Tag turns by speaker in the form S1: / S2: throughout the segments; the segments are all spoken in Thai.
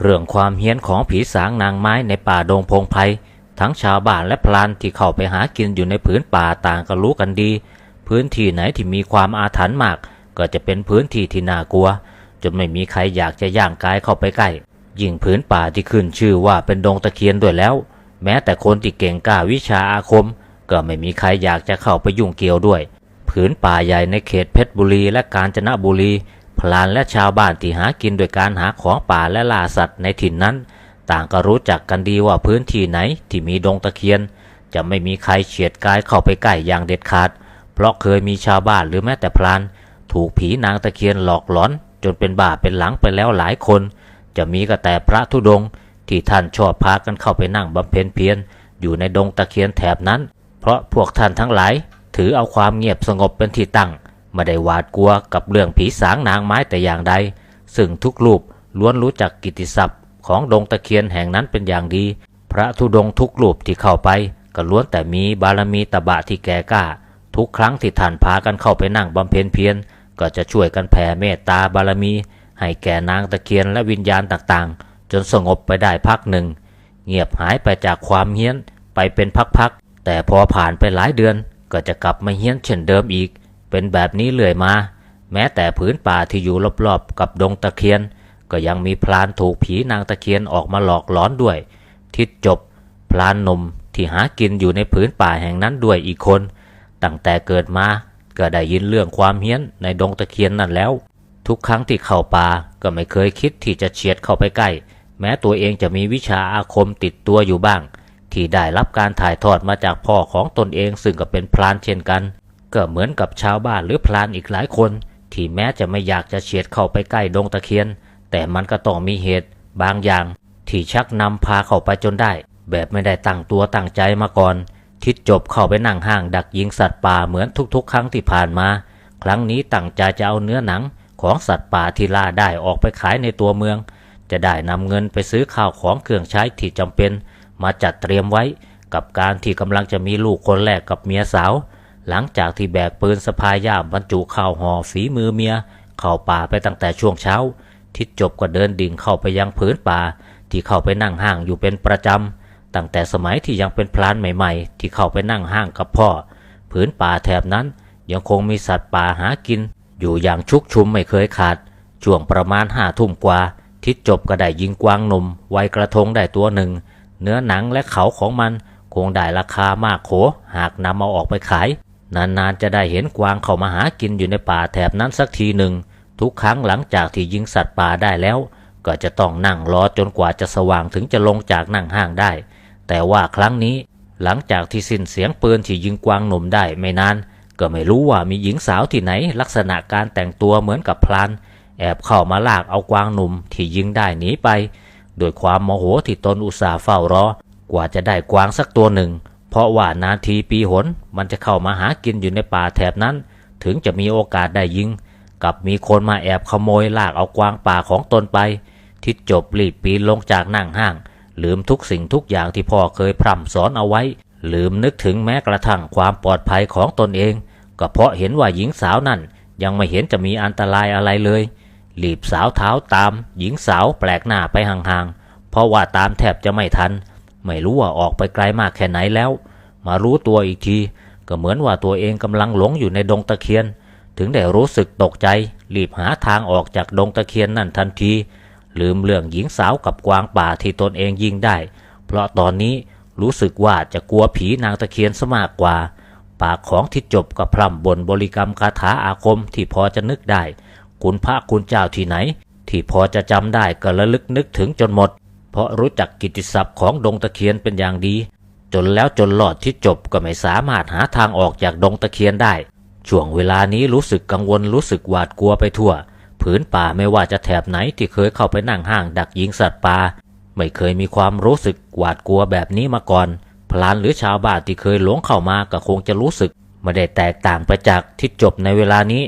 S1: เรื่องความเฮี้ยนของผีสางนางไม้ในป่าดงพงไพรทั้งชาวบ้านและพลานที่เข้าไปหากินอยู่ในผืนป่าต่างก็รู้กันดี พื้นที่ไหนที่มีความอาถรรพ์มาก ก็จะเป็นพื้นที่ที่น่ากลัว จนไม่มีใครอยากจะย่างกายเข้าไปใกล้ยิ่งผืนป่าที่ขึ้นชื่อว่าเป็นดงตะเคียนด้วยแล้ว แม้แต่คนที่เก่งกล้าวิชาอาคม ก็ไม่มีใครอยากจะเข้าไปยุ่งเกี่ยวด้วย ผืนป่าใหญ่ในเขตเพชรบุรีและกาญจนบุรี พลานและชาวบ้านที่หากินโดยการหาของป่าและล่าสัตว์ในถิ่นนั้น ต่างก็รู้จักกันดีว่าพื้นที่ไหนที่มีดงตะเคียน จะไม่มีใครเฉียดกายเข้าไปใกล้อย่างเด็ดขาด เพราะเคยมีชาวบ้านหรือแม้แต่พลาน ถูกผีนางตะเคียนหลอกหลอน จนเป็นบ้าเป็นหลังไปแล้วหลายคน จะมีก็แต่พระธุดงที่ท่านชอบพากันเข้าไปนั่งบำเพ็ญเพียรอยู่ในดงตะเคียนแถบนั้น เพราะพวกท่านทั้งหลายถือเอาความเงียบสงบเป็นที่ตั้ง ไม่ได้หวาดกลัวกับเรื่องผีสางนางไม้แต่อย่างใด ซึ่งทุกรูปล้วนรู้จักกิติศัพท์ ของดงตะเคียนแห่งนั้นเป็นอย่างดี พระธุดงทุกรูปที่เข้าไป ก็ล้วนแต่มีบารมีตบะที่แก่กล้า ทุกครั้งที่ท่านพากันเข้าไปนั่งบำเพ็ญเพียรก็จะช่วยกันแผ่เมตตาบารมี ให้แก่นางตะเคียนและวิญญาณต่างๆ จนสงบไปได้พักหนึ่ง เงียบหายไปจากความเฮี้ยนไปเป็นพักๆแต่พอผ่านไปหลายเดือนก็จะกลับมาเฮี้ยนเช่นเดิมอีก เป็นแบบนี้เรื่อยมา แม้แต่ผืนป่าที่อยู่รอบๆกับดงตะเคียน ก็ยังมีพลานถูกผีนางตะเคียนออกมาหลอกหลอนด้วย ทิดจบพลานหนุ่มที่หากินอยู่ในผืนป่าแห่งนั้นด้วยอีกคน ตั้งแต่เกิดมาก็ได้ยินเรื่องความเฮี้ยนในดงตะเคียนนั่นแล้ว ทุกครั้งที่เข้าป่าก็ไม่เคยคิดที่จะเฉียดเข้าไปใกล้ แม้ตัวเองจะมีวิชาอาคมติดตัวอยู่บ้าง ที่ได้รับการถ่ายทอดมาจากพ่อของตนเองซึ่งก็เป็นพรานเช่นกัน ก็เหมือนกับชาวบ้านหรือพรานอีกหลายคน ที่แม้จะไม่อยากจะเฉียดเข้าไปใกล้ดงตะเคียน แต่มันก็ต้องมีเหตุบางอย่าง ที่ชักนำพาเข้าไปจนได้ แบบไม่ได้ตั้งตัวตั้งใจมาก่อน ทิดจบเข้าไปนั่งห้างดักยิงสัตว์ป่าเหมือนทุกๆ ครั้งที่ผ่านมา ครั้งนี้ตั้งใจจะเอาเนื้อหนังของสัตว์ป่าที่ล่าได้ออกไปขายในตัวเมือง จะได้นำเงินไปซื้อข้าวของเครื่องใช้ที่จำเป็น มาจัดเตรียมไว้กับการที่กำลังจะมีลูกคนแรกกับเมียสาว หลังจากที่แบกปืนสะพายย่ามบรรจุข้าวห่อฝีมือเมีย เข้าป่าไปตั้งแต่ช่วงเช้า ทิดจบก็เดินดิ่งเข้าไปยังผืนป่า ที่เข้าไปนั่งห้างอยู่เป็นประจำ ตั้งแต่สมัยที่ยังเป็นพลานใหม่ ๆ ที่เข้าไปนั่งห้างกับพ่อผืนป่าแถบนั้นยังคงมีสัตว์ป่าหากิน อยู่อย่างชุกชุมไม่เคยขาด ช่วงประมาณห้าทุ่มกว่า ทิดจบก็ได้ยิงกวางหนุ่มไวยกระทงได้ตัวหนึ่ง เนื้อหนังและเขาของมันคงได้ราคามากโขหากนำเอาออกไปขาย นานๆจะได้เห็นกวางเข้ามาหากินอยู่ในป่าแถบนั้นสักทีหนึ่ง ทุกครั้งหลังจากที่ยิงสัตว์ป่าได้แล้ว ก็จะต้องนั่งรอจนกว่าจะสว่างถึงจะลงจากนั่งห้างได้ แต่ว่าครั้งนี้หลังจากที่สิ้นเสียงปืนที่ยิงกวางหนุ่มได้ไม่นาน ก็ไม่รู้ว่ามีหญิงสาวที่ไหน ลักษณะการแต่งตัวเหมือนกับพลาน แอบเข้ามาลากเอากวางหนุ่มที่ยิงได้หนีไปโดยความโมโหที่ตนอุตส่าห์เฝ้ารอกว่าจะได้กวางสักตัวหนึ่ง เพราะว่านาทีปีหนมันจะเข้ามาหากินอยู่ในป่าแถบนั้น ถึงจะมีโอกาสได้ยิง กับมีคนมาแอบขโมยลากเอากวางป่าของตนไปทิดจบรีบปีนลงจากนั่งห้าง ลืมทุกสิ่งทุกอย่างที่พ่อเคยพร่ำสอนเอาไว้ ลืมนึกถึงแม้กระทั่งความปลอดภัยของตนเอง ก็เพราะเห็นว่าหญิงสาวนั่นยังไม่เห็นจะมีอันตรายอะไรเลยรีบสาวเท้าตาม หญิงสาวแปลกหน้าไปห่างๆเพราะว่าตามแทบจะไม่ทัน ไม่รู้ว่าออกไปไกลมากแค่ไหนแล้ว มารู้ตัวอีกที ก็เหมือนว่าตัวเองกำลังหลงอยู่ในดงตะเคียน ถึงได้รู้สึกตกใจ รีบหาทางออกจากดงตะเคียนนั่นทันที ลืมเรื่องหญิงสาวกับกวางป่าที่ตนเองยิงได้ เพราะตอนนี้รู้สึกว่าจะกลัวผีนางตะเคียนซะมากกว่า ปากของทิดจบกับพร่ำบนบริกรรมคาถาอาคมที่พอจะนึกได้ คุณพระคุณเจ้าที่ไหน ที่พอจะจำได้ก็ระลึกนึกถึงจนหมด เพราะรู้จักกิตติศัพท์ของดงตะเคียนเป็นอย่างดี จนแล้วจนหลอดที่จบก็ไม่สามารถหาทางออกจากดงตะเคียนได้ ช่วงเวลานี้รู้สึกกังวลรู้สึกหวาดกลัวไปทั่ว ผืนป่าไม่ว่าจะแถบไหนที่เคยเข้าไปนั่งห้างดักยิงสัตว์ป่าไม่เคยมีความรู้สึกหวาดกลัวแบบนี้มาก่อน พลานหรือชาวบ้านที่เคยหลงเข้ามาก็คงจะรู้สึกไม่ได้แตกต่างไปจากที่จบในเวลานี้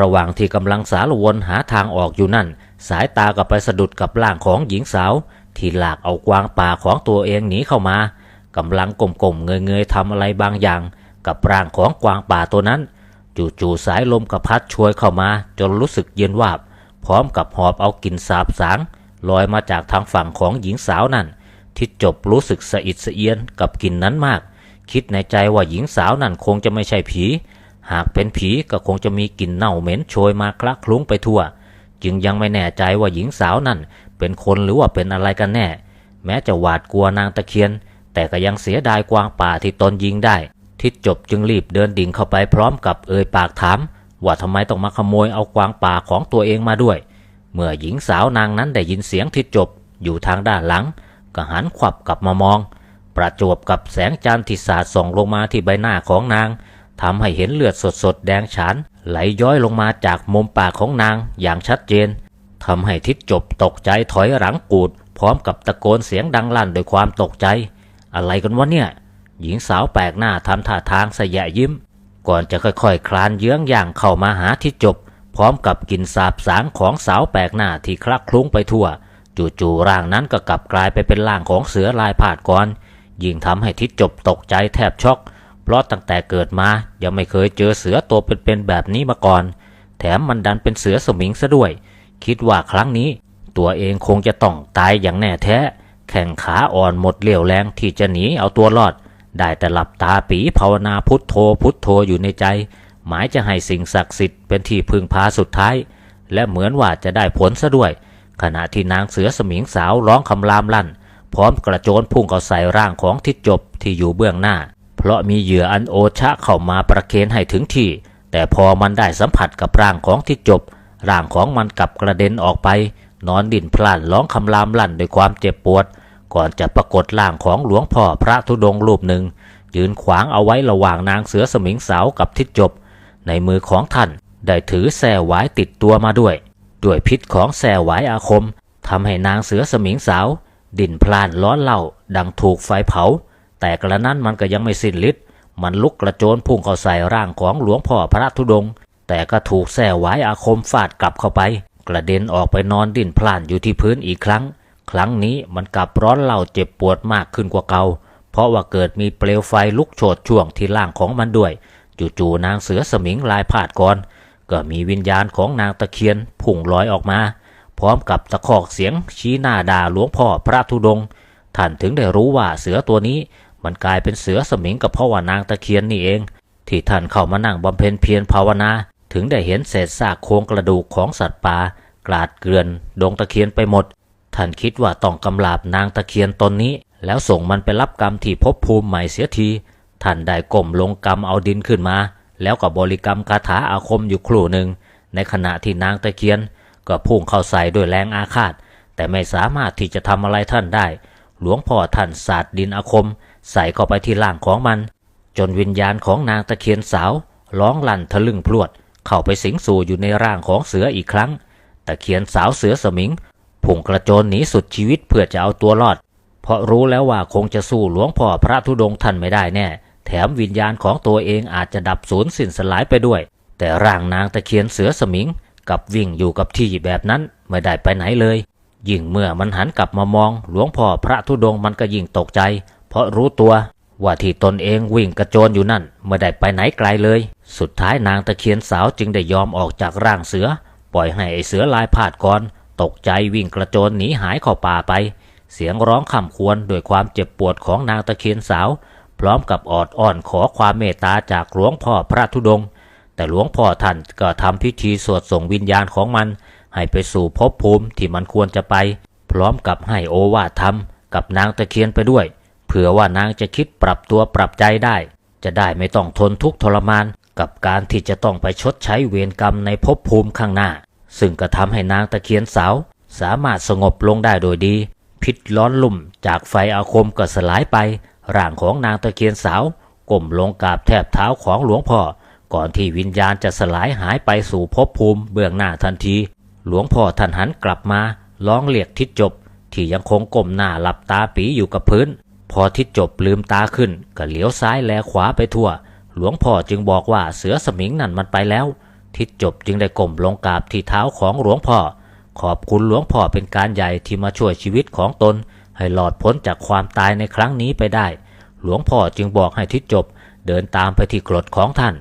S1: ระหว่างที่กำลังสารวนหาทางออกอยู่นั่น สายตาก็ไปสะดุดกับร่างของหญิงสาว ที่หลากเอากวางป่าของตัวเองหนีเข้ามากำลังก้มๆเงยๆทำอะไรบางอย่าง กับร่างของกวางป่าตัวนั้น จู่ๆสายลมกระพัดช่วยเข้ามา จนรู้สึกเย็นวาบ พร้อมกับหอบเอากลิ่นสาบสางลอยมาจากทางฝั่งของหญิงสาวนั่นทิดจบรู้สึกสะอิดสะเอียนกับกลิ่นนั้นมาก คิดในใจว่าหญิงสาวนั่นคงจะไม่ใช่ผี หากเป็นผีก็คงจะมีกลิ่นเน่าเหม็นโชยมาคละคลุ้งไปทั่ว จึงยังไม่แน่ใจว่าหญิงสาวนั่น เป็นคนหรือว่าเป็นอะไรกันแน่ แม้จะหวาดกลัวนางตะเคียน แต่ก็ยังเสียดายกวางป่าที่ตนยิงได้ ทิดจบจึงรีบเดินดิ่งเข้าไปพร้อมกับเอ่ยปากถาม ว่าทำไมต้องมาขโมยเอากวางป่าของตัวเองมาด้วย เมื่อหญิงสาวนางนั้นได้ยินเสียงทิดจบอยู่ทางด้านหลังก็หันขวับกลับมามอง ประจวบกับแสงจันทร์ที่สาดส่องลงมาที่ใบหน้าของนาง ทำให้เห็นเลือดสดๆแดงฉาน ไหลย้อยลงมาจากมุมปากของนางอย่างชัดเจนทำให้ทิดจบตกใจถอยหลังกูด พร้อมกับตะโกนเสียงดังลั่นด้วยความตกใจ อะไรกันวะเนี่ย หญิงสาวแปลกหน้าทำท่าทางสยะยิ้ม ก่อนจะค่อยๆคลานเยื้องย่างเข้ามาหาทิดจบ พร้อมกับกลิ่นสาบสางของสาวแปลกหน้าที่คลักคลุ้งไปทั่ว จู่ๆร่างนั้นก็กลับกลายไปเป็นร่างของเสือลายผาดก่อนยิ่งทำให้ทิดจบตกใจแทบช็อก เพราะตั้งแต่เกิดมายังไม่เคยเจอเสือตัวเป็นๆแบบนี้มาก่อน แถมมันดันเป็นเสือสมิงซะด้วย คิดว่าครั้งนี้ ตัวเองคงจะต้องตายอย่างแน่แท้ แข่งขาอ่อนหมดเรี่ยวแรงที่จะหนีเอาตัวรอด ได้แต่หลับตาปีภาวนาพุทโธพุทโธอยู่ในใจ หมายจะให้สิ่งศักดิ์สิทธิ์เป็นที่พึ่งพาสุดท้าย และเหมือนว่าจะได้ผลซะด้วย ขณะที่นางเสือสมิงสาวร้องคำรามลั่น พร้อมกระโจนพุ่งเข้าใส่ร่างของทิดจบที่อยู่เบื้องหน้า เพราะมีเหยื่ออันโอชะเข้ามาประเคนให้ถึงที่ แต่พอมันได้สัมผัสกับร่างของทิดจบ ร่างของมันกลับกระเด็นออกไป นอนดิ่นพล่านร้องคำรามลั่นด้วยความเจ็บปวด ก่อนจะปรากฏร่างของหลวงพ่อพระธุดงค์รูปหนึ่ง ยืนขวางเอาไว้ระหว่างนางเสือสมิงสาวกับทิดจบ ในมือของท่าน ได้ถือแส่หวายติดตัวมาด้วย ด้วยพิษของแส่หวายอาคมทำให้นางเสือสมิงสาว ดิ่นพล่านร้อนเล่าดังถูกไฟเผา แต่กระนั้นมันก็ยังไม่สิ้นฤทธิ์มันลุกกระโจนพุ่งเข้าใส่ร่างของหลวงพ่อพระธุดงค์แต่ก็ถูกแส่หวายอาคมฟาดกลับเข้าไป กระเด็นออกไปนอนดิ่นพล่านอยู่ที่พื้นอีกครั้ง ครั้งนี้มันกลับร้อนเล่าเจ็บปวดมากขึ้นกว่าเก่าเพราะว่าเกิดมีเปลวไฟลุกโชนช่วงที่ล่างของมันด้วย จู่ๆนางเสือสมิงลายพาดก่อนก็มีวิญญาณของนางตะเคียนพุ่งลอยออกมา พร้อมกับตะคอกเสียงชี้หน้าด่าหลวงพ่อพระธุดงค์ท่านถึงได้รู้ว่าเสือตัวนี้ มันกลายเป็นเสือสมิงกับพราะว่านางตะเคียนนี่เอง ที่ท่านเข้ามานั่งบำเพ็ญเพียรภาวนา ถึงได้เห็นเศษซากโครงกระดูกของสัตว์ป่ากลาดเกลื่อนดงตะเคียนไปหมด ท่านคิดว่าต้องกำลาบนางตะเคียนตนนี้ แล้วส่งมันไปรับกรรมที่ภพภูมิใหม่เสียที ท่านได้ก้มลงกำเอาดินขึ้นมา แล้วก็บริกรรมคาถาอาคมอยู่ครู่หนึ่ง ในขณะที่นางตะเคียน ก็พุ่งเข้าใส่ด้วยแรงอาฆาต แต่ไม่สามารถที่จะทำอะไรท่านได้ หลวงพ่อท่านสาดดินอาคม ใส่เข้าไปที่ร่างของมัน จนวิญญาณของนางตะเคียนสาวร้องลั่นทะลึ่งพลวด เข้าไปสิงสู่อยู่ในร่างของเสืออีกครั้ง ตะเคียนสาวเสือสมิงพุ่งกระโจนหนีสุดชีวิตเพื่อจะเอาตัวรอด เพราะรู้แล้วว่าคงจะสู้หลวงพ่อพระธุดงค์ท่านไม่ได้แน่ แถมวิญญาณของตัวเองอาจจะดับสูญสิ้นสลายไปด้วย แต่ร่างนางตะเคียนเสือสมิงกับวิ่งอยู่กับที่แบบนั้นไม่ได้ไปไหนเลย ยิ่งเมื่อมันหันกลับมามองหลวงพ่อพระธุดงค์มันก็ยิ่งตกใจ เพราะรู้ตัวว่าที่ตนเองวิ่งกระโจนอยู่นั่นไม่ได้ไปไหนไกลเลย สุดท้ายนางตะเคียนสาวจึงได้ยอมออกจากร่างเสือ ปล่อยให้ไอเสือลายพาดก่อน ตกใจวิ่งกระโจนหนีหายเข้าป่าไป เสียงร้องคำควรด้วยความเจ็บปวดของนางตะเคียนสาว พร้อมกับออดอ้อนขอความเมตตาจากหลวงพ่อพระธุดงค์แต่หลวงพ่อท่านก็ทำพิธีสวดส่งวิญญาณของมัน ให้ไปสู่ภพภูมิที่มันควรจะไป พร้อมกับให้โอวาทธรรมกับนางตะเคียนไปด้วย ผื่อว่านางจะคิดปรับตัวปรับใจได้ จะได้ไม่ต้องทนทุกข์ทรมาน กับการที่จะต้องไปชดใช้เวรกรรมในภพภูมิข้างหน้า ซึ่งก็ทำให้นางตะเคียนสาว สามารถสงบลงได้โดยดี พิษร้อนลุ่มจากไฟอาคมก็สลายไป ร่างของนางตะเคียนสาวก้มลงกราบแทบเท้าของหลวงพ่อ ก่อนที่วิญญาณจะสลายหายไปสู่ภพภูมิเบื้องหน้าทันที หลวงพ่อท่านหันกลับมาร้องเรียกทิศจบที่ยังคงก้มหน้าหลับตาปีอยู่กับพื้น พอทิศจบลืมตาขึ้นก็เหลียวซ้ายแลขวาไปทั่ว หลวงพ่อจึงบอกว่าเสือสมิงนั่นมันไปแล้ว ทิศจบจึงได้ก้มลงกราบที่เท้าของหลวงพ่อ ขอบคุณหลวงพ่อเป็นการใหญ่ที่มาช่วยชีวิตของตน ให้หลอดพ้นจากความตายในครั้งนี้ไปได้ หลวงพ่อจึงบอกให้ทิศจบเดินตามไปที่กรดของท่าน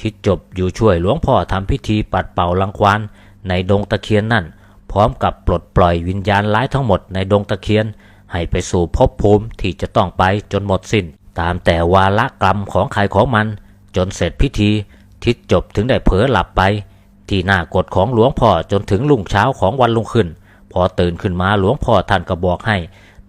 S1: ทิศจบอยู่ช่วยหลวงพ่อทำพิธีปัดเป่าลังควานในดงตะเคียนนั่นพพร้อมกับปลดปล่อยวิญญาณร้ายทั้งหมดในดงตะเคียน ให้ไปสู่ภพภูมิที่จะต้องไปจนหมดสิ้น ตามแต่วาระกรรมของใครของมัน จนเสร็จพิธี ทิศจบถึงได้เผลอหลับไป ที่หน้ากฎของหลวงพ่อจนถึงรุ่งเช้าของวันรุ่งขึ้น พอตื่นขึ้นมาหลวงพ่อท่านก็บอกให้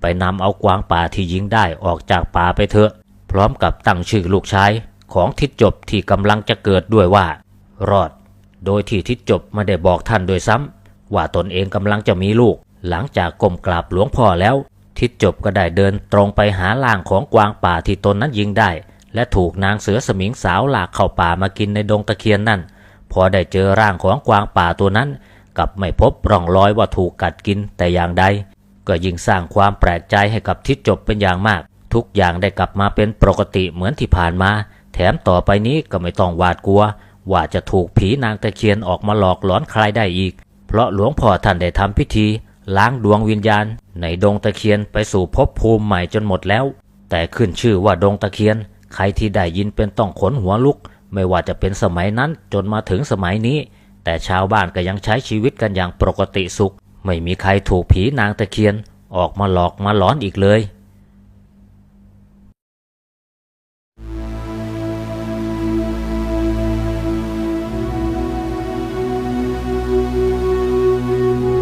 S1: ไปนำเอากวางป่าที่ยิงได้ออกจากป่าไปเถอะ พร้อมกับตั้งชื่อลูกชายของทิศจบที่กำลังจะเกิดด้วยว่า รอด โดยที่ทิศจบไม่ได้บอกท่านโดยซ้ำว่าตนเองกำลังจะมีลูก หลังจากก้มกราบหลวงพ่อแล้ว ทิศจบก็ได้เดินตรงไปหาล่างของกวางป่าที่ตนนั้นยิงได้ และถูกนางเสือสมิงสาวหลากเข้าป่ามากินในดงตะเคียนนั่น พอได้เจอร่างของกวางป่าตัวนั้นกลับไม่พบร่องรอยว่าถูกกัดกินแต่อย่างใด ก็ยิ่งสร้างความแปลกใจให้กับทิศจบเป็นอย่างมาก ทุกอย่างได้กลับมาเป็นปกติเหมือนที่ผ่านมา แถมต่อไปนี้ก็ไม่ต้องหวาดกลัว ว่าจะถูกผีนางตะเคียนออกมาหลอกหลอนใครได้อีก เพราะหลวงพ่อท่านได้ทำพิธี ล้างดวงวิญญาณ ในดงตะเคียนไปสู่ภพภูมิใหม่จนหมดแล้ว แต่ขึ้นชื่อว่าดงตะเคียน ใครที่ได้ยินเป็นต้องขนหัวลุก ไม่ว่าจะเป็นสมัยนั้นจนมาถึงสมัยนี้ แต่ชาวบ้านก็ยังใช้ชีวิตกันอย่างปกติสุข ไม่มีใครถูกผีนางตะเคียน ออกมาหลอกมาหลอนอีกเลย